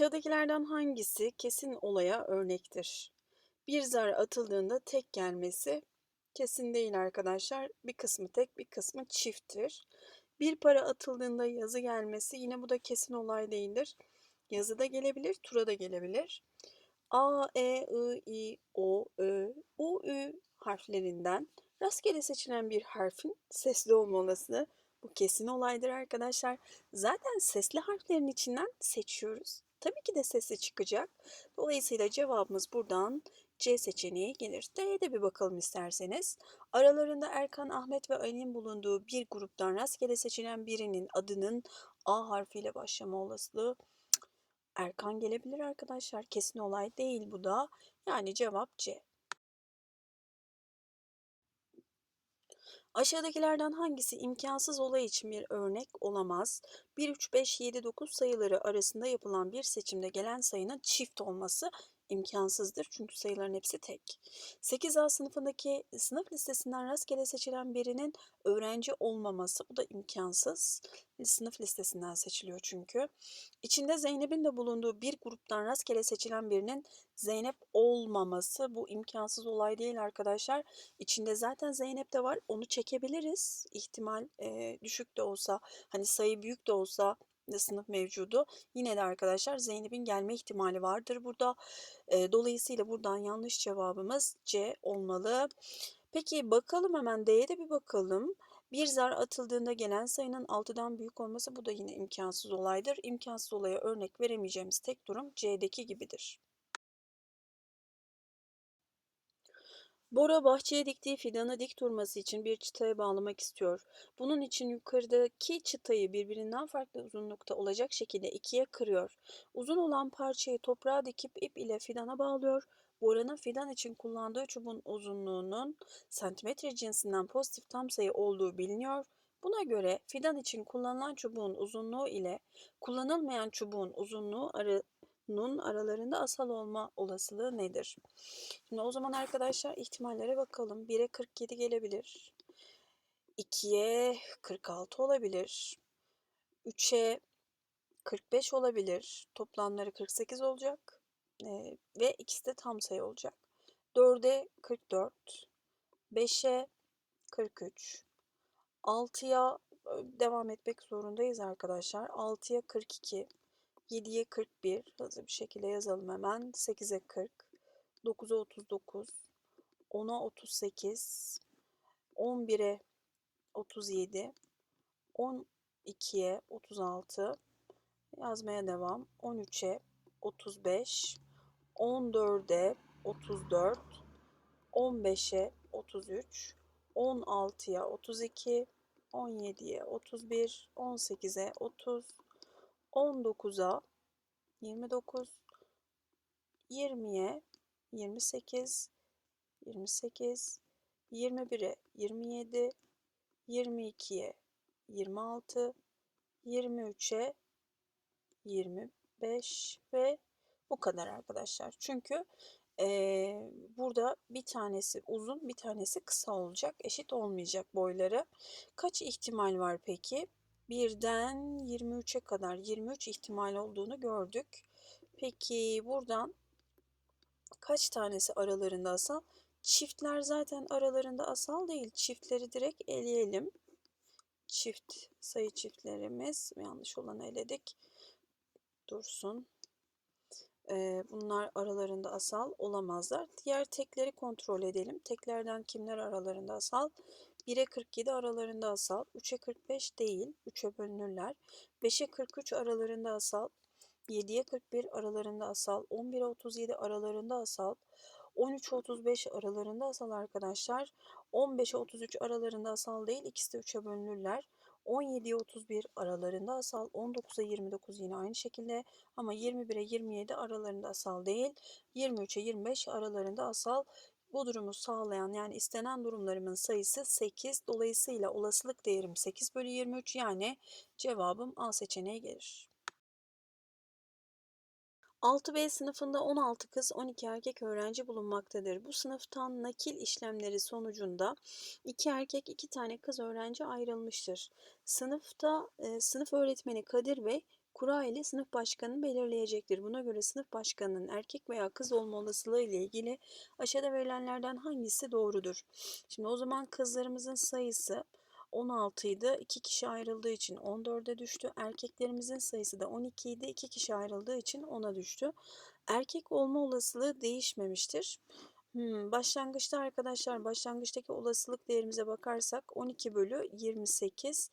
Aşağıdakilerden hangisi kesin olaya örnektir? Bir zar atıldığında tek gelmesi kesin değil arkadaşlar. Bir kısmı tek, bir kısmı çifttir. Bir para atıldığında yazı gelmesi yine bu da kesin olay değildir. Yazı da gelebilir, tura da gelebilir. A, E, I, I, O, Ö, U, Ü harflerinden rastgele seçilen bir harfin sesli olma olasılığı bu kesin olaydır arkadaşlar. Zaten sesli harflerin içinden seçiyoruz. Tabii ki de sesli çıkacak. Dolayısıyla cevabımız buradan C seçeneği gelir. D'ye de bir bakalım isterseniz. Aralarında Erkan, Ahmet ve Ali'nin bulunduğu bir gruptan rastgele seçilen birinin adının A harfiyle başlama olasılığı Erkan gelebilir arkadaşlar. Kesin olay değil bu da. Yani cevap C. Aşağıdakilerden hangisi imkansız olay için bir örnek olamaz? 1, 3, 5, 7, 9 sayıları arasında yapılan bir seçimde gelen sayının çift olması imkansızdır. Çünkü sayıların hepsi tek. 8A sınıfındaki sınıf listesinden rastgele seçilen birinin öğrenci olmaması bu da imkansız. Sınıf listesinden seçiliyor çünkü. İçinde Zeynep'in de bulunduğu bir gruptan rastgele seçilen birinin Zeynep olmaması bu imkansız olay değil arkadaşlar. İçinde zaten Zeynep de var. Onu çekebiliriz. İhtimal e, düşük de olsa hani sayı büyük de olsa sınıf mevcudu. Yine de arkadaşlar Zeynep'in gelme ihtimali vardır burada. E, dolayısıyla buradan yanlış cevabımız C olmalı. Peki bakalım hemen D'ye de bir bakalım. Bir zar atıldığında gelen sayının 6'dan büyük olması bu da yine imkansız olaydır. İmkansız olaya örnek veremeyeceğimiz tek durum C'deki gibidir. Bora bahçeye diktiği fidanı dik durması için bir çıtaya bağlamak istiyor. Bunun için yukarıdaki çıtayı birbirinden farklı uzunlukta olacak şekilde ikiye kırıyor. Uzun olan parçayı toprağa dikip ip ile fidana bağlıyor. Bora'nın fidan için kullandığı çubuğun uzunluğunun santimetre cinsinden pozitif tam sayı olduğu biliniyor. Buna göre fidan için kullanılan çubuğun uzunluğu ile kullanılmayan çubuğun uzunluğu arasının aralarında asal olma olasılığı nedir? Şimdi o zaman arkadaşlar ihtimallere bakalım. 1'e 47 gelebilir. 2'ye 46 olabilir. 3'e 45 olabilir. Toplamları 48 olacak. Ee, ve ikisi de tam sayı olacak. 4'e 44. 5'e 43. 6'ya devam etmek zorundayız arkadaşlar. 6'ya 42. 7'ye 41. Hızlı bir şekilde yazalım hemen. 8'e 40. 9'a 39, 10'a 38, 11'e 37, 12'ye 36, yazmaya devam, 13'e 35, 14'e 34, 15'e 33, 16'ya 32, 17'ye 31, 18'e 30, 19'a 29, 20'ye 28, 28, 21'e 27, 22'ye 26, 23'e 25 ve bu kadar arkadaşlar. Çünkü ee, burada bir tanesi uzun bir tanesi kısa olacak. Eşit olmayacak boyları. Kaç ihtimal var peki? Birden 23'e kadar 23 ihtimal olduğunu gördük. Peki buradan kaç tanesi aralarında asal? Çiftler zaten aralarında asal değil. Çiftleri direkt eleyelim. Çift sayı çiftlerimiz yanlış olanı eledik. Dursun. Bunlar aralarında asal olamazlar. Diğer tekleri kontrol edelim. Teklerden kimler aralarında asal? 1'e 47 aralarında asal. 3'e 45 değil. 3'e bölünürler. 5'e 43 aralarında asal. 7'ye 41 aralarında asal, 11'e 37 aralarında asal, 13'e 35 aralarında asal arkadaşlar. 15'e 33 aralarında asal değil, ikisi de 3'e bölünürler. 17'ye 31 aralarında asal, 19'a 29 yine aynı şekilde ama 21'e 27 aralarında asal değil, 23'e 25 aralarında asal. Bu durumu sağlayan yani istenen durumlarımın sayısı 8. Dolayısıyla olasılık değerim 8 bölü 23 yani cevabım A seçeneği gelir. 6B sınıfında 16 kız 12 erkek öğrenci bulunmaktadır. Bu sınıftan nakil işlemleri sonucunda 2 erkek 2 tane kız öğrenci ayrılmıştır. Sınıfta e, sınıf öğretmeni Kadir Bey kura ile sınıf başkanını belirleyecektir. Buna göre sınıf başkanının erkek veya kız olma olasılığı ile ilgili aşağıda verilenlerden hangisi doğrudur? Şimdi o zaman kızlarımızın sayısı 16 idi. 2 kişi ayrıldığı için 14'e düştü. Erkeklerimizin sayısı da 12 idi. 2 kişi ayrıldığı için 10'a düştü. Erkek olma olasılığı değişmemiştir. Hmm, başlangıçta arkadaşlar başlangıçtaki olasılık değerimize bakarsak 12 bölü 28.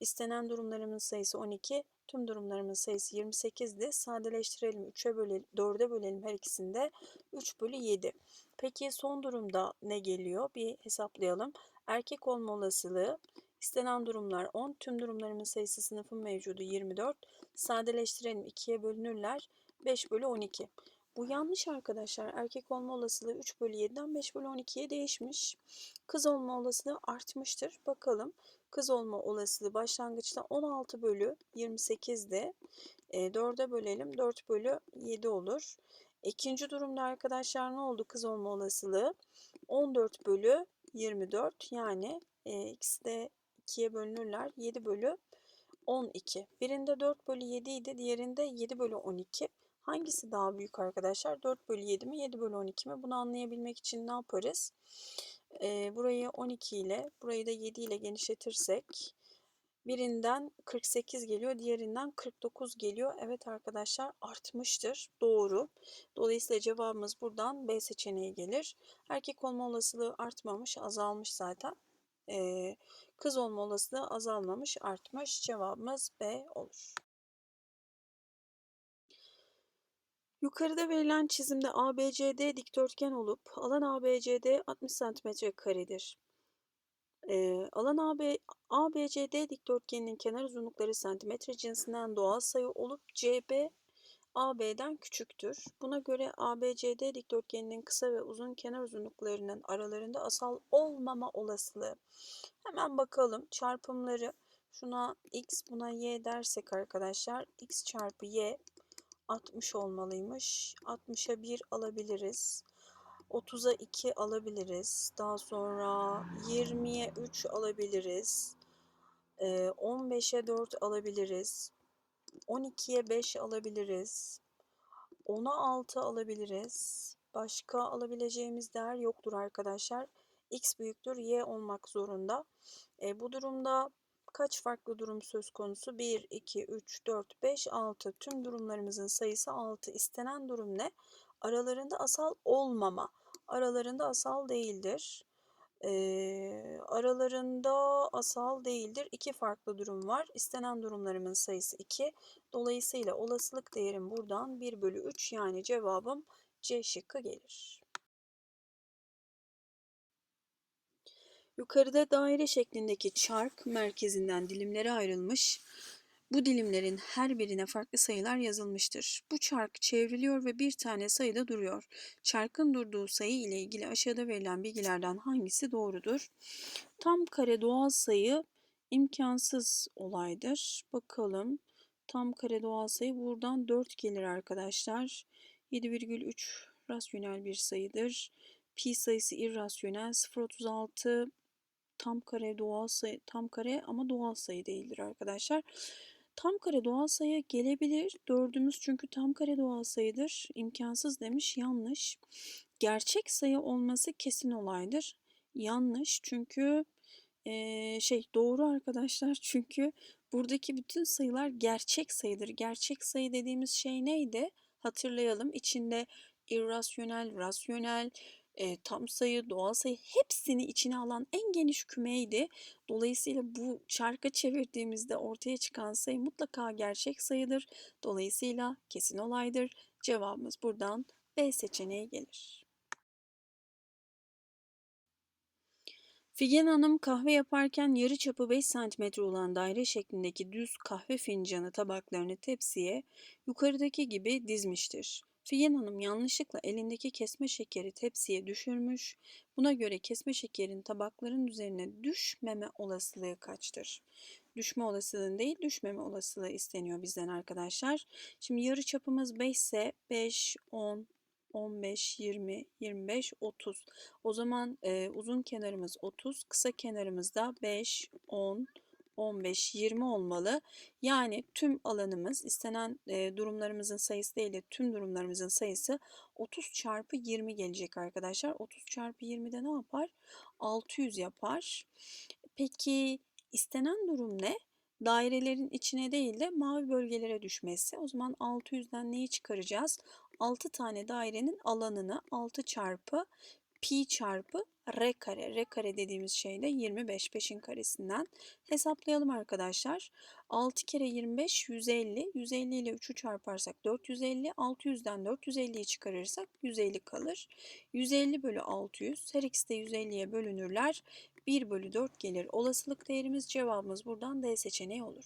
İstenen durumlarımın sayısı 12. Tüm durumlarımın sayısı 28'di. Sadeleştirelim 3'e bölelim 4'e bölelim her ikisinde 3 bölü 7. Peki son durumda ne geliyor? Bir hesaplayalım. Erkek olma olasılığı istenen durumlar 10. Tüm durumlarımın sayısı sınıfın mevcudu 24. Sadeleştirelim 2'ye bölünürler 5 bölü 12. Bu yanlış arkadaşlar. Erkek olma olasılığı 3 bölü 7'den 5 bölü 12'ye değişmiş. Kız olma olasılığı artmıştır. Bakalım. Kız olma olasılığı başlangıçta 16 bölü 28'de. E, 4'e bölelim. 4 bölü 7 olur. İkinci durumda arkadaşlar ne oldu kız olma olasılığı? 14 bölü 24 yani e, ikisi de 2'ye bölünürler. 7 bölü 12. Birinde 4 bölü 7 idi. Diğerinde 7 bölü 12. Hangisi daha büyük arkadaşlar? 4 bölü 7 mi 7 bölü 12 mi? Bunu anlayabilmek için ne yaparız? Ee, burayı 12 ile burayı da 7 ile genişletirsek birinden 48 geliyor diğerinden 49 geliyor. Evet arkadaşlar artmıştır. Doğru. Dolayısıyla cevabımız buradan B seçeneği gelir. Erkek olma olasılığı artmamış azalmış zaten. Ee, kız olma olasılığı azalmamış artmış. Cevabımız B olur. Yukarıda verilen çizimde ABCD dikdörtgen olup alan ABCD 60 cm karedir. Ee, alan AB, ABCD dikdörtgeninin kenar uzunlukları santimetre cinsinden doğal sayı olup CB AB'den küçüktür. Buna göre ABCD dikdörtgeninin kısa ve uzun kenar uzunluklarının aralarında asal olmama olasılığı. Hemen bakalım çarpımları şuna x buna y dersek arkadaşlar x çarpı y 60 olmalıymış. 60'a 1 alabiliriz. 30'a 2 alabiliriz. Daha sonra 20'ye 3 alabiliriz. 15'e ee, 4 alabiliriz. 12'ye 5 alabiliriz. 10'a 6 alabiliriz. Başka alabileceğimiz değer yoktur arkadaşlar. X büyüktür Y olmak zorunda. E, bu durumda kaç farklı durum söz konusu? 1, 2, 3, 4, 5, 6. Tüm durumlarımızın sayısı 6. İstenen durum ne? Aralarında asal olmama. Aralarında asal değildir. Ee, aralarında asal değildir. İki farklı durum var. İstenen durumlarımın sayısı 2. Dolayısıyla olasılık değerim buradan 1 bölü 3 yani cevabım C şıkkı gelir. Yukarıda daire şeklindeki çark merkezinden dilimlere ayrılmış. Bu dilimlerin her birine farklı sayılar yazılmıştır. Bu çark çevriliyor ve bir tane sayıda duruyor. Çarkın durduğu sayı ile ilgili aşağıda verilen bilgilerden hangisi doğrudur? Tam kare doğal sayı imkansız olaydır. Bakalım. Tam kare doğal sayı buradan 4 gelir arkadaşlar. 7,3 rasyonel bir sayıdır. Pi sayısı irrasyonel 0,36 tam kare doğal sayı tam kare ama doğal sayı değildir arkadaşlar. Tam kare doğal sayı gelebilir. Dördümüz çünkü tam kare doğal sayıdır. İmkansız demiş. Yanlış. Gerçek sayı olması kesin olaydır. Yanlış çünkü ee, şey doğru arkadaşlar çünkü buradaki bütün sayılar gerçek sayıdır. Gerçek sayı dediğimiz şey neydi? Hatırlayalım. İçinde irrasyonel, rasyonel, e, tam sayı, doğal sayı hepsini içine alan en geniş kümeydi. Dolayısıyla bu çarka çevirdiğimizde ortaya çıkan sayı mutlaka gerçek sayıdır. Dolayısıyla kesin olaydır. Cevabımız buradan B seçeneği gelir. Figen Hanım kahve yaparken yarı çapı 5 cm olan daire şeklindeki düz kahve fincanı tabaklarını tepsiye yukarıdaki gibi dizmiştir. Figen Hanım yanlışlıkla elindeki kesme şekeri tepsiye düşürmüş. Buna göre kesme şekerin tabakların üzerine düşmeme olasılığı kaçtır? Düşme olasılığı değil, düşmeme olasılığı isteniyor bizden arkadaşlar. Şimdi yarı çapımız 5 ise 5, 10, 15, 20, 25, 30. O zaman e, uzun kenarımız 30, kısa kenarımız da 5, 10, 15, 20 olmalı. Yani tüm alanımız istenen e, durumlarımızın sayısı değil de tüm durumlarımızın sayısı 30 çarpı 20 gelecek arkadaşlar. 30 çarpı 20 de ne yapar? 600 yapar. Peki istenen durum ne? Dairelerin içine değil de mavi bölgelere düşmesi. O zaman 600'den neyi çıkaracağız? 6 tane dairenin alanını 6 çarpı pi çarpı r kare. R kare dediğimiz şey de 25. 5'in karesinden hesaplayalım arkadaşlar. 6 kere 25 150. 150 ile 3'ü çarparsak 450. 600'den 450'yi çıkarırsak 150 kalır. 150 bölü 600. Her ikisi de 150'ye bölünürler. 1 bölü 4 gelir. Olasılık değerimiz cevabımız buradan D seçeneği olur.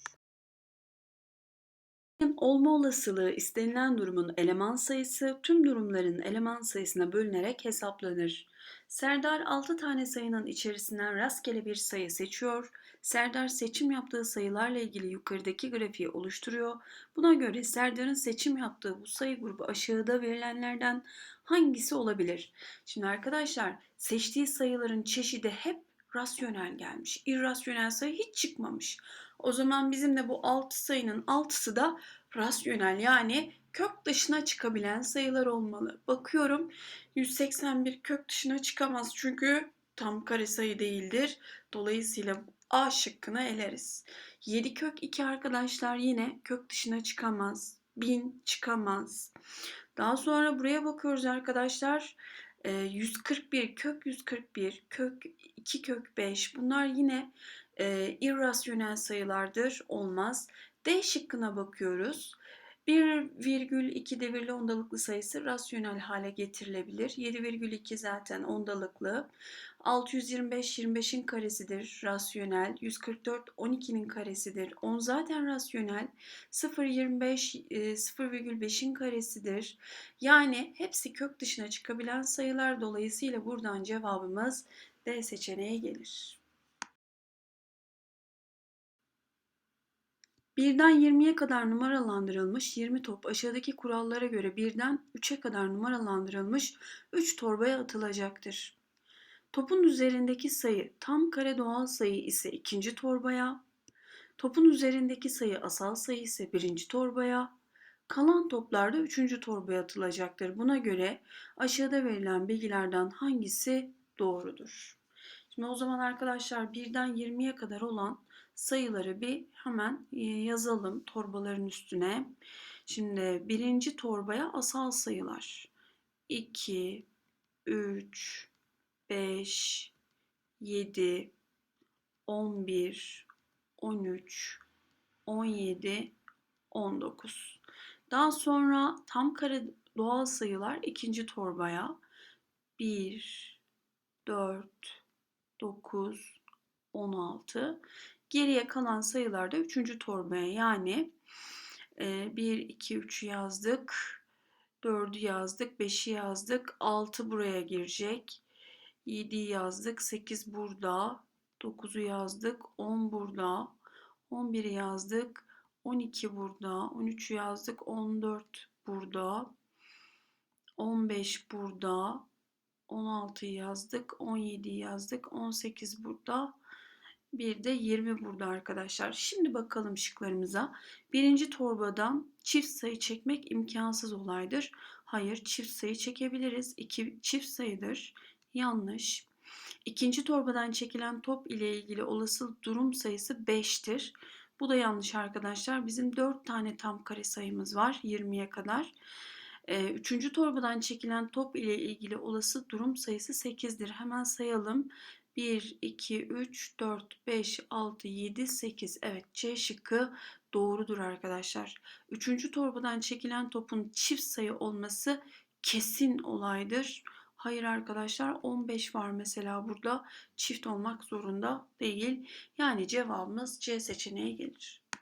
Olma olasılığı istenilen durumun eleman sayısı tüm durumların eleman sayısına bölünerek hesaplanır. Serdar 6 tane sayının içerisinden rastgele bir sayı seçiyor. Serdar seçim yaptığı sayılarla ilgili yukarıdaki grafiği oluşturuyor. Buna göre Serdar'ın seçim yaptığı bu sayı grubu aşağıda verilenlerden hangisi olabilir? Şimdi arkadaşlar seçtiği sayıların çeşidi hep rasyonel gelmiş. İrrasyonel sayı hiç çıkmamış. O zaman bizim de bu 6 sayının 6'sı da rasyonel yani kök dışına çıkabilen sayılar olmalı. Bakıyorum 181 kök dışına çıkamaz çünkü tam kare sayı değildir. Dolayısıyla A şıkkını eleriz. 7 kök 2 arkadaşlar yine kök dışına çıkamaz. 1000 çıkamaz. Daha sonra buraya bakıyoruz arkadaşlar. 141 kök 141 kök 2 kök 5 bunlar yine e, irrasyonel sayılardır olmaz. D şıkkına bakıyoruz. 1,2 devirli ondalıklı sayısı rasyonel hale getirilebilir. 7,2 zaten ondalıklı. 625 25'in karesidir rasyonel. 144 12'nin karesidir. 10 zaten rasyonel. 0,25 0,5'in karesidir. Yani hepsi kök dışına çıkabilen sayılar dolayısıyla buradan cevabımız D seçeneği gelir. Birden 20'ye kadar numaralandırılmış 20 top aşağıdaki kurallara göre birden 3'e kadar numaralandırılmış 3 torbaya atılacaktır. Topun üzerindeki sayı tam kare doğal sayı ise ikinci torbaya, topun üzerindeki sayı asal sayı ise birinci torbaya, kalan toplar da üçüncü torbaya atılacaktır. Buna göre aşağıda verilen bilgilerden hangisi doğrudur? Şimdi o zaman arkadaşlar birden 20'ye kadar olan sayıları bir hemen e, yazalım torbaların üstüne. Şimdi birinci torbaya asal sayılar. 2, 3, 5, 7, 11, 13, 17, 19. Daha sonra tam kare doğal sayılar ikinci torbaya 1, 4, 9, 16. Geriye kalan sayılar da 3. torbaya yani 1, 2, 3'ü yazdık. 4'ü yazdık. 5'i yazdık. 6 buraya girecek. 7'yi yazdık. 8 burada. 9'u yazdık. 10 burada. 11'i yazdık. 12 burada. 13'ü yazdık. 14 burada. 15 burada. 16'yı yazdık. 17'yi yazdık. 18 burada. Bir de 20 burada arkadaşlar. Şimdi bakalım şıklarımıza. Birinci torbadan çift sayı çekmek imkansız olaydır. Hayır çift sayı çekebiliriz. İki çift sayıdır. Yanlış. İkinci torbadan çekilen top ile ilgili olası durum sayısı 5'tir. Bu da yanlış arkadaşlar. Bizim 4 tane tam kare sayımız var 20'ye kadar. Üçüncü torbadan çekilen top ile ilgili olası durum sayısı 8'dir. Hemen sayalım. 1, 2, 3, 4, 5, 6, 7, 8. Evet C şıkkı doğrudur arkadaşlar. Üçüncü torbadan çekilen topun çift sayı olması kesin olaydır. Hayır arkadaşlar 15 var mesela burada çift olmak zorunda değil. Yani cevabımız C seçeneği gelir.